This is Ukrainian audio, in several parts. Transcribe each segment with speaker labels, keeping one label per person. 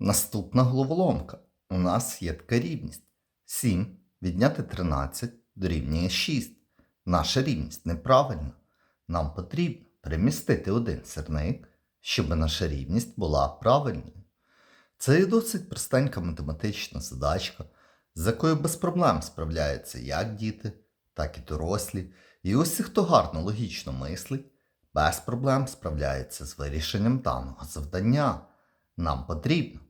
Speaker 1: Наступна головоломка. У нас є така рівність. 7 відняти 13 дорівнює 6. Наша рівність неправильна. Нам потрібно перемістити один сірник, щоб наша рівність була правильною. Це є досить простенька математична задачка, з якою без проблем справляються як діти, так і дорослі. І усі, хто гарно логічно мислить, без проблем справляється з вирішенням даного завдання. Нам потрібно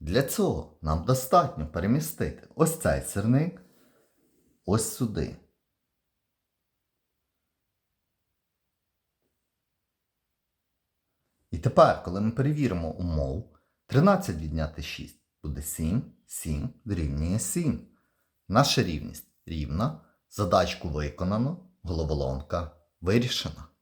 Speaker 1: Для цього нам достатньо перемістити ось цей сирник ось сюди. І тепер, коли ми перевіримо умову, 13 відняти 6 буде 7, 7 дорівнює 7. Наша рівність рівна, задачку виконано, головоломка вирішена.